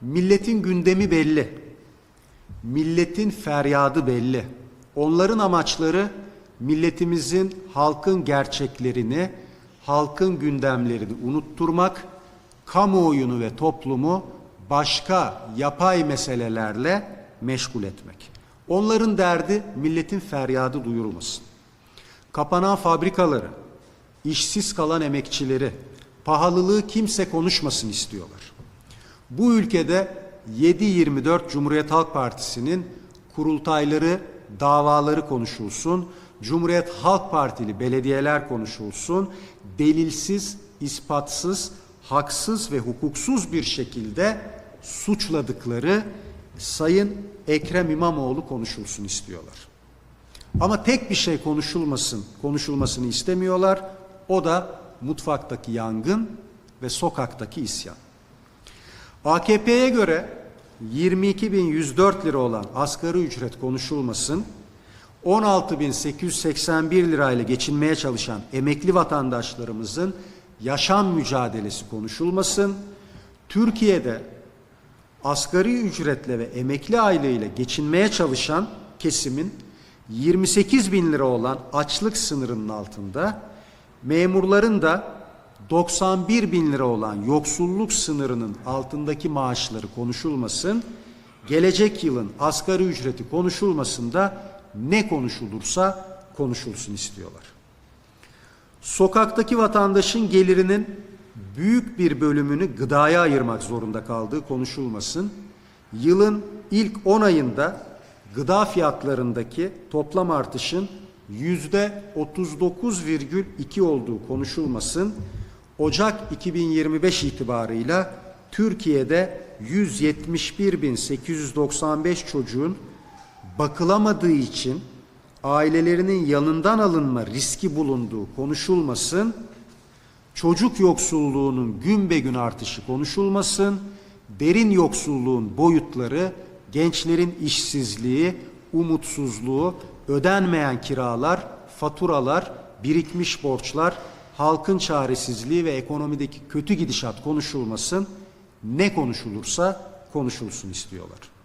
Milletin gündemi belli. Milletin feryadı belli. Onların amaçları milletimizin halkın gerçeklerini, halkın gündemlerini unutturmak, kamuoyunu ve toplumu başka yapay meselelerle meşgul etmek. Onların derdi milletin feryadı duyurulmasın. Kapanan fabrikaları, işsiz kalan emekçileri, pahalılığı kimse konuşmasın istiyorlar. Bu ülkede 7-24 Cumhuriyet Halk Partisi'nin kurultayları, davaları konuşulsun, Cumhuriyet Halk Partili belediyeler konuşulsun, delilsiz, ispatsız, haksız ve hukuksuz bir şekilde suçladıkları Sayın Ekrem İmamoğlu konuşulsun istiyorlar. Ama tek bir şey konuşulmasın, konuşulmasını istemiyorlar. O da mutfaktaki yangın ve sokaktaki isyan. AKP'ye göre 22.104 lira olan asgari ücret konuşulmasın, 16.881 lirayla geçinmeye çalışan emekli vatandaşlarımızın yaşam mücadelesi konuşulmasın, Türkiye'de asgari ücretle ve emekli aylığıyla geçinmeye çalışan kesimin 28 bin lira olan açlık sınırının altında, memurların da 91 bin lira olan yoksulluk sınırının altındaki maaşları konuşulmasın, gelecek yılın asgari ücreti konuşulmasın da ne konuşulursa konuşulsun istiyorlar. Sokaktaki vatandaşın gelirinin büyük bir bölümünü gıdaya ayırmak zorunda kaldığı konuşulmasın. Yılın ilk 10 ayında gıda fiyatlarındaki toplam artışın yüzde 39,2 olduğu konuşulmasın. Ocak 2025 itibarıyla Türkiye'de 171.895 çocuğun bakılamadığı için ailelerinin yanından alınma riski bulunduğu konuşulmasın. Çocuk yoksulluğunun gün be gün artışı konuşulmasın. Derin yoksulluğun boyutları, gençlerin işsizliği, umutsuzluğu, ödenmeyen kiralar, faturalar, birikmiş borçlar, halkın çaresizliği ve ekonomideki kötü gidişat konuşulmasın. Ne konuşulursa konuşulsun istiyorlar.